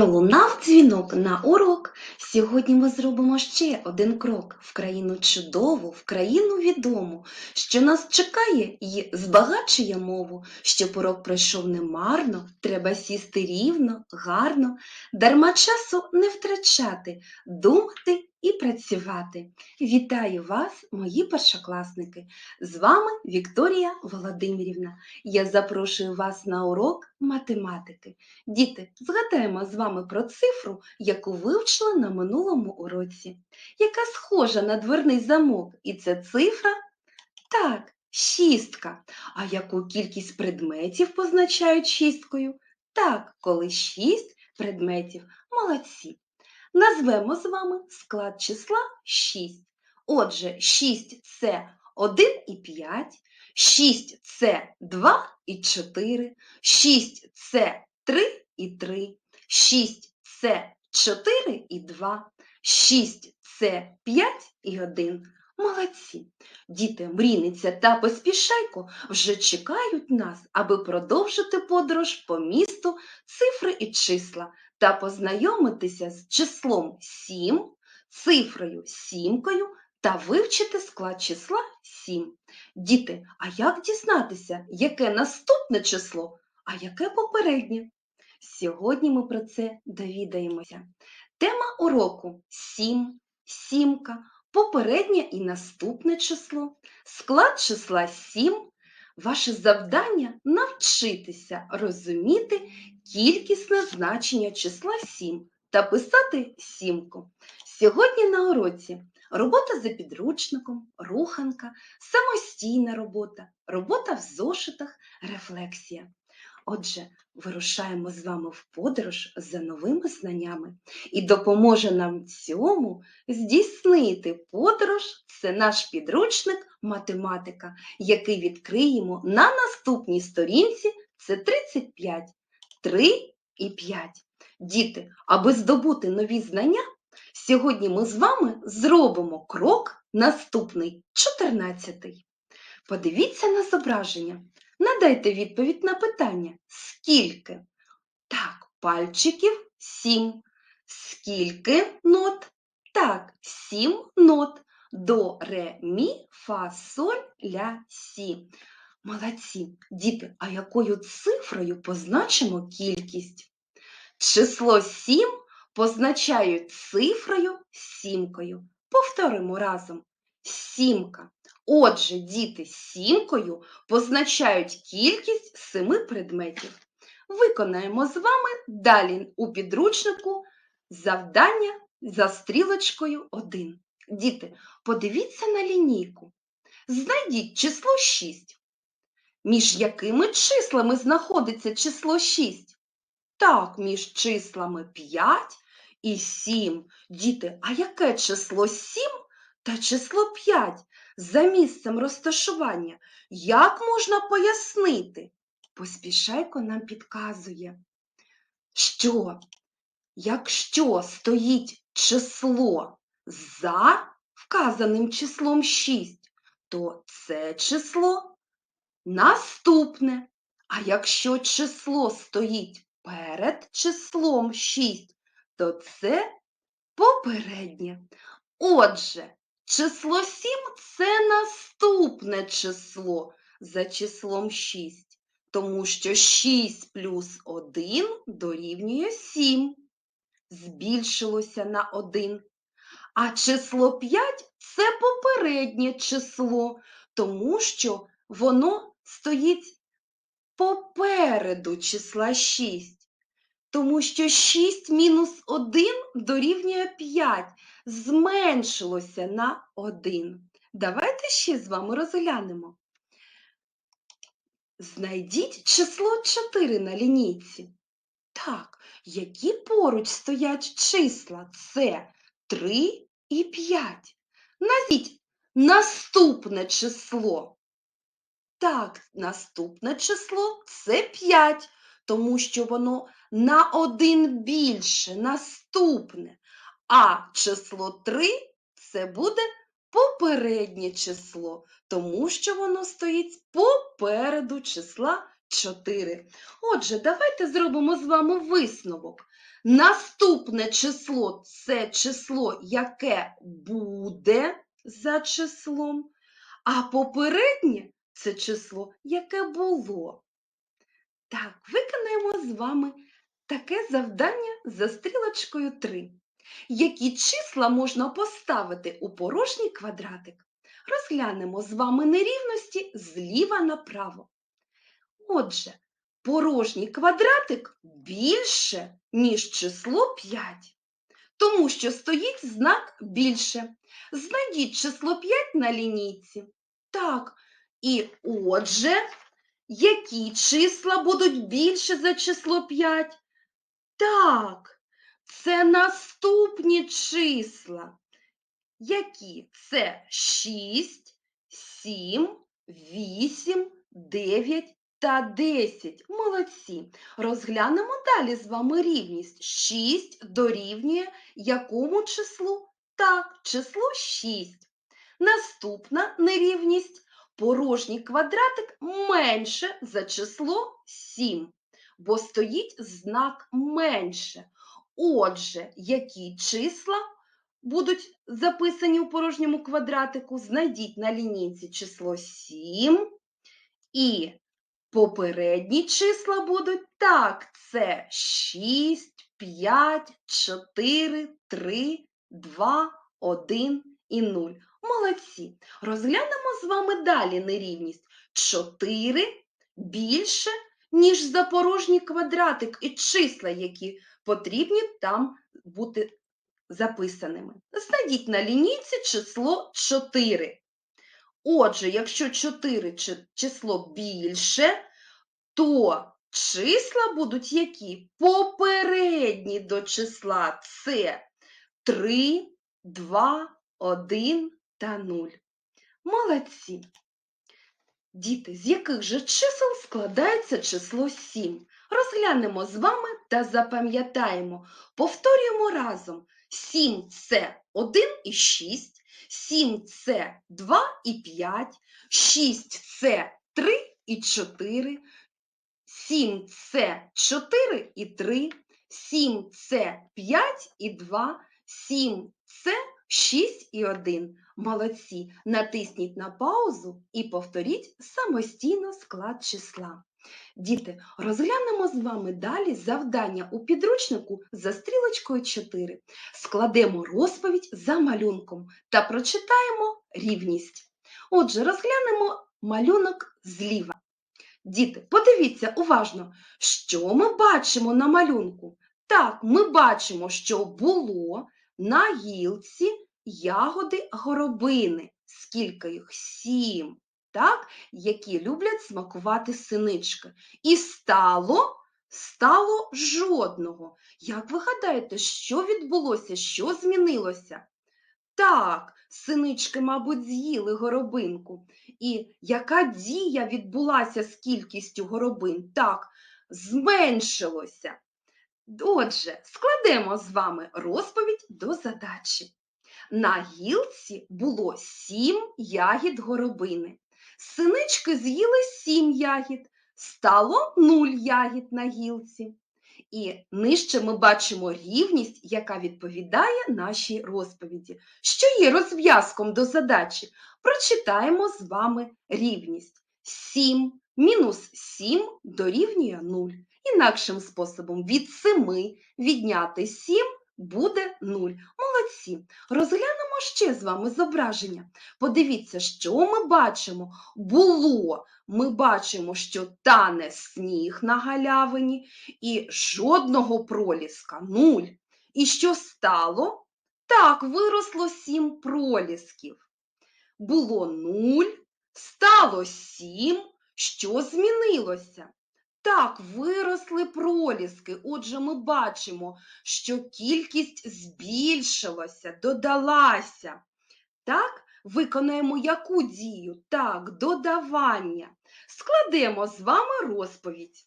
Пролунав дзвінок на урок. Сьогодні ми зробимо ще один крок в країну чудову, в країну відому, що нас чекає і збагачує мову, щоб урок пройшов немарно, треба сісти рівно, гарно, дарма часу не втрачати, думати і працювати. Вітаю вас, мої першокласники! З вами Вікторія Володимирівна. Я запрошую вас на урок математики. Діти, згадаємо з вами про цифру, яку вивчили на минулому уроці, яка схожа на дверний замок, і це цифра так, шістка. А яку кількість предметів позначають шісткою? Так, коли шість предметів. Молодці. Назвемо з вами склад числа 6. Отже, 6 це 1 і 5, 6 це 2 і 4, 6 це 3 і 3, 6 це 4 і 2, 6 це 5 і 1. Молодці! Діти, мрійниця та поспішайко вже чекають нас, аби продовжити подорож по місту цифри і числа та познайомитися з числом 7, цифрою сімкою та вивчити склад числа 7. Діти, а як дізнатися, яке наступне число, а яке попереднє? Сьогодні ми про це довідаємося. Тема уроку 7, сімка, попереднє і наступне число, склад числа 7. Ваше завдання навчитися розуміти кількісне значення числа 7 та писати сімку. Сьогодні на уроці робота за підручником, руханка, самостійна робота, робота в зошитах, рефлексія. Отже, вирушаємо з вами в подорож за новими знаннями і допоможе нам цьому здійснити подорож це наш підручник математика, який відкриємо на наступній сторінці. Це 35, 3 і 5. Діти, аби здобути нові знання, сьогодні ми з вами зробимо крок наступний, 14. Подивіться на зображення. Надайте відповідь на питання. Скільки? Так, пальчиків 7. Скільки нот? Так, 7 нот. До, ре, мі, фа, соль, ля, сі. Молодці. Діти, а якою цифрою позначимо кількість? Число 7 позначають цифрою сімкою. Повторимо разом. Сімка. Отже, діти сімкою позначають кількість семи предметів. Виконаємо з вами далі у підручнику завдання за стрілочкою 1. Діти, подивіться на лінійку. Знайдіть число 6. Між якими числами знаходиться число 6? Так, між числами 5 і 7. Діти, а яке число 7 та число 5 за місцем розташування? Як можна пояснити? Поспішайко нам підказує, що якщо стоїть число за вказаним числом 6, то це число наступне. А якщо число стоїть перед числом 6, то це попереднє. Отже, число 7 це наступне число за числом 6, тому що 6 плюс 1 дорівнює 7. Збільшилося на 1. А число 5 це попереднє число, тому що воно стоїть попереду числа 6. Тому що 6 мінус 1 дорівнює 5, зменшилося на 1. Давайте ще з вами розглянемо. Знайдіть число 4 на лінійці. Так, які поруч стоять числа? Це 3 і 5. Назвіть наступне число. Так, наступне число це 5, тому що воно на один більше, наступне. А число 3 це буде попереднє число, тому що воно стоїть попереду числа 4. Отже, давайте зробимо з вами висновок. Наступне число це число, яке буде за числом, а попереднє це число, яке було. Так, виконаємо з вами таке завдання за стрілочкою 3. Які числа можна поставити у порожній квадратик? Розглянемо з вами нерівності зліва направо. Отже, порожній квадратик більше, ніж число 5, тому що стоїть знак більше. Знайдіть число 5 на лінійці. Так, і отже, які числа будуть більше за число 5? Так, це наступні числа. Які? Це 6, 7, 8, 9 та 10. Молодці. Розглянемо далі з вами рівність. 6 дорівнює якому числу? Так, число 6. Наступна нерівність. Порожній квадратик менше за число 7, бо стоїть знак менше. Отже, які числа будуть записані у порожньому квадратику? Знайдіть на лінійці число 7 і попередні числа будуть так, це 6, 5, 4, 3, 2, 1 і 0. Молодці. Розглянемо з вами далі нерівність. 4 більше, ніж за порожній квадратик і числа, які потрібні там бути записаними. Знайдіть на лінійці число 4. Отже, якщо 4 число більше, то числа будуть які? Попередні до числа. Це 3, 2, 1 та 0. Молодці. Діти, з яких же чисел складається число 7? Розглянемо з вами та запам'ятаємо. Повторюємо разом. 7 – це 1 і 6, 7 – це 2 і 5, 6 – це 3 і 4, 7 – це 4 і 3, 7 – це 5 і 2, 7 – це 6 і 1. Молодці! Натисніть на паузу і повторіть самостійно склад числа. Діти, розглянемо з вами далі завдання у підручнику за стрілочкою 4. Складемо розповідь за малюнком та прочитаємо рівність. Отже, розглянемо малюнок зліва. Діти, подивіться уважно, що ми бачимо на малюнку. Так, ми бачимо, що було на гілці ягоди горобини. Скільки їх? Сім. Так, які люблять смакувати синички. І стало, стало жодного. Як ви гадаєте, що відбулося, що змінилося? Так, синички, мабуть, з'їли горобинку. І яка дія відбулася з кількістю горобин? Так, зменшилося. Отже, складемо з вами розповідь до задачі. На гілці було сім ягід горобини. Синички з'їли сім ягід, стало нуль ягід на гілці. І нижче ми бачимо рівність, яка відповідає нашій розповіді, що є розв'язком до задачі. Прочитаємо з вами рівність. 7 мінус 7 дорівнює 0. Інакшим способом від 7 відняти 7 буде 0. Молодці. Розглянемо ще з вами зображення. Подивіться, що ми бачимо. Було, ми бачимо, що тане сніг на галявині і жодного проліска – нуль. І що стало? Так, виросло сім пролісків. Було нуль, стало сім. Що змінилося? Так, виросли проліски. Отже, ми бачимо, що кількість збільшилася, додалася. Так, виконаємо яку дію? Так, додавання. Складемо з вами розповідь.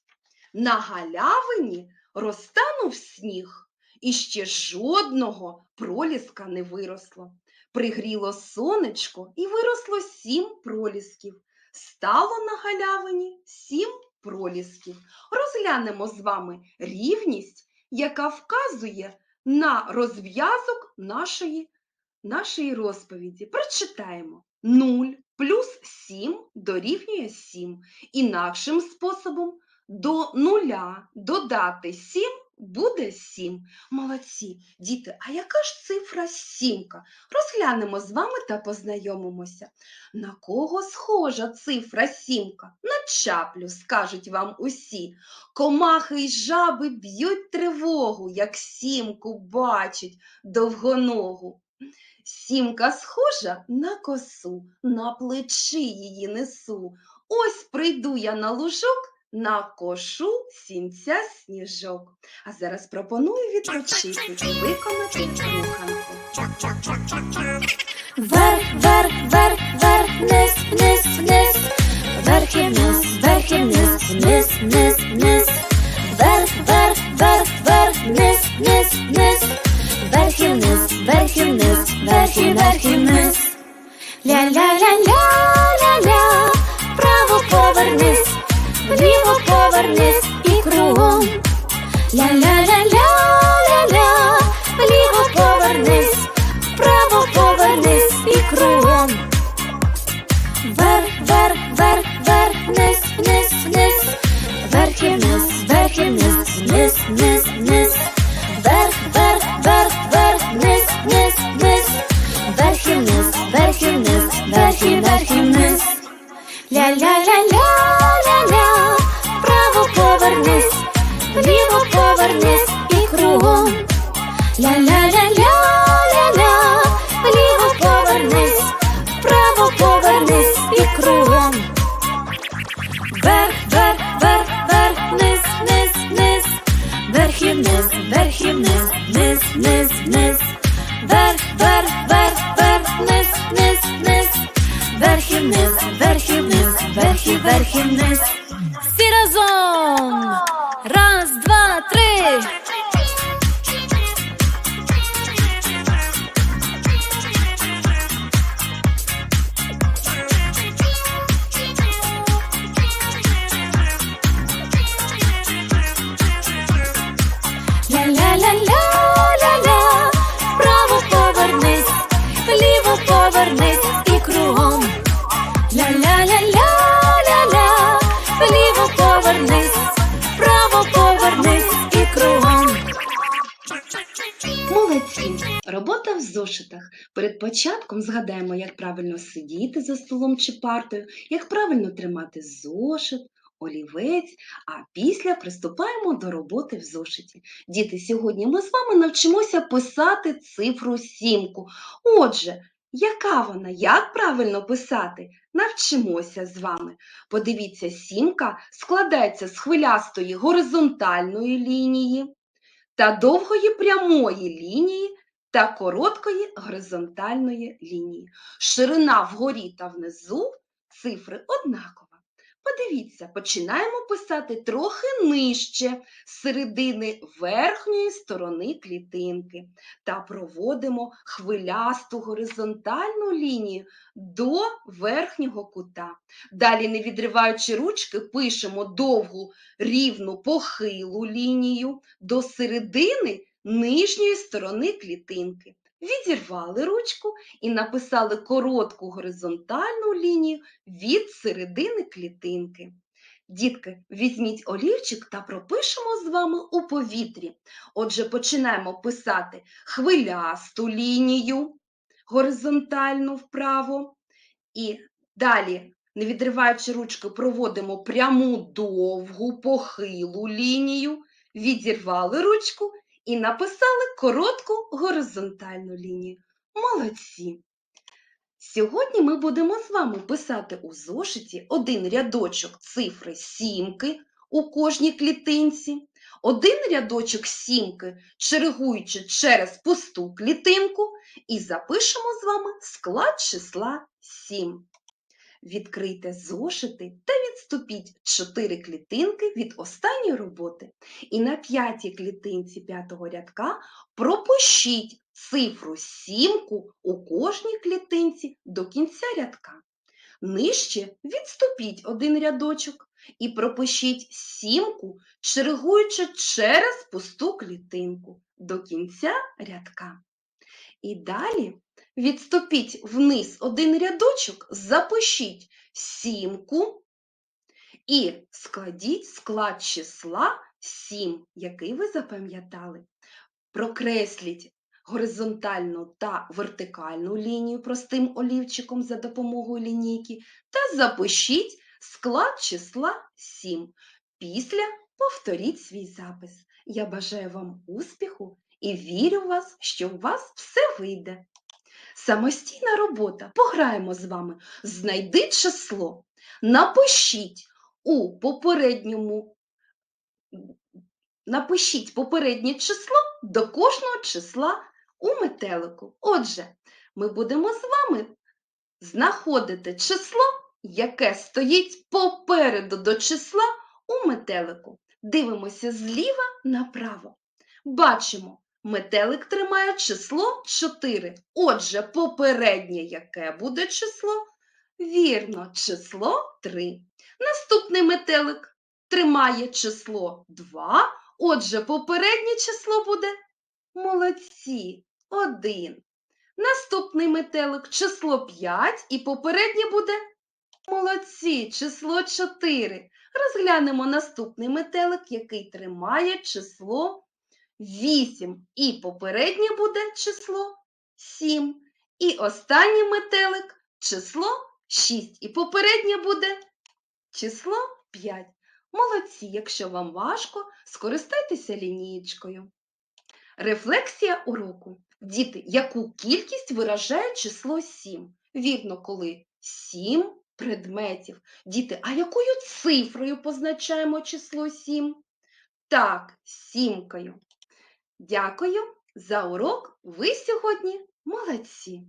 На галявині розтанув сніг, і ще жодного проліска не виросло. Пригріло сонечко і виросло сім пролісків. Стало на галявині сім пролісків. Розглянемо з вами рівність, яка вказує на розв'язок нашої, нашої розповіді. Прочитаємо. 0 плюс 7 дорівнює 7. Інакшим способом до нуля додати 7 буде 7. Молодці, діти, а яка ж цифра сімка? Розглянемо з вами та познайомимося. На кого схожа цифра сімка? На чаплю, скажуть вам усі. Комахи й жаби б'ють тривогу, як сімку бачать довгоногу. Сімка схожа на косу, на плечі її несу. Ось прийду я на лужок, на кошу сінця сніжок. А зараз пропоную відпочити і виконати руханку. Вверх, вверх, вверх, вверх, вниз, вниз, вниз, вверх і вниз, вверх і вниз, вниз, вниз, вниз, вверх, вверх, вверх, вверх, вниз, вниз, вниз, вверх і вниз, вверх і вниз, вверх і вниз. Ля-ля-ля-ля-ля-ля, Робота в зошитах. Перед початком згадаємо, як правильно сидіти за столом чи партою, як правильно тримати зошит, олівець, а після приступаємо до роботи в зошиті. Діти, сьогодні ми з вами навчимося писати цифру сімку. Отже, яка вона? Як правильно писати? Навчимося з вами. Подивіться, сімка складається з хвилястої горизонтальної лінії та довгої прямої лінії та короткої горизонтальної лінії. Ширина вгорі та внизу цифри однакова. Подивіться, починаємо писати трохи нижче з середини верхньої сторони клітинки та проводимо хвилясту горизонтальну лінію до верхнього кута. Далі, не відриваючи ручки, пишемо довгу рівну похилу лінію до середини нижньої сторони клітинки. Відірвали ручку і написали коротку горизонтальну лінію від середини клітинки. Дітки, візьміть олівчик та пропишемо з вами у повітрі. Отже, починаємо писати хвилясту лінію горизонтальну вправо. І далі, не відриваючи ручки, проводимо пряму довгу похилу лінію, відірвали ручку і написали коротку горизонтальну лінію. Молодці! Сьогодні ми будемо з вами писати у зошиті один рядочок цифри сімки у кожній клітинці, один рядочок сімки, чергуючи через пусту клітинку, і запишемо з вами склад числа 7. Відкрийте зошити та відступіть 4 клітинки від останньої роботи. І на п'ятій клітинці п'ятого рядка пропишіть цифру сімку у кожній клітинці до кінця рядка. Нижче відступіть один рядочок і пропишіть сімку, чергуючи через пусту клітинку до кінця рядка. І далі відступіть вниз один рядочок, запишіть сімку і складіть склад числа 7, який ви запам'ятали. Прокресліть горизонтальну та вертикальну лінію простим олівчиком за допомогою лінійки та запишіть склад числа 7. Після повторіть свій запис. Я бажаю вам успіху і вірю в вас, що у вас все вийде. Самостійна робота. Пограємо з вами. Знайди число. Напишіть у попередньому напишіть попереднє число до кожного числа у метелику. Отже, ми будемо з вами знаходити число, яке стоїть попереду до числа у метелику. Дивимося зліва направо. Бачимо, метелик тримає число 4. Отже, попереднє яке буде число? Вірно, число 3. Наступний метелик тримає число 2. Отже, попереднє число буде молодці 1. Наступний метелик число 5 і попереднє буде молодці число 4. Розглянемо наступний метелик, який тримає число 8. І попереднє буде число 7. І останній метелик число 6. І попереднє буде число 5. Молодці, якщо вам важко, скористайтеся лінієчкою. Рефлексія уроку. Діти, яку кількість виражає число 7? Вірно, коли 7 предметів. Діти, а якою цифрою позначаємо число 7? Так, сімкою. Дякую за урок. Ви сьогодні молодці.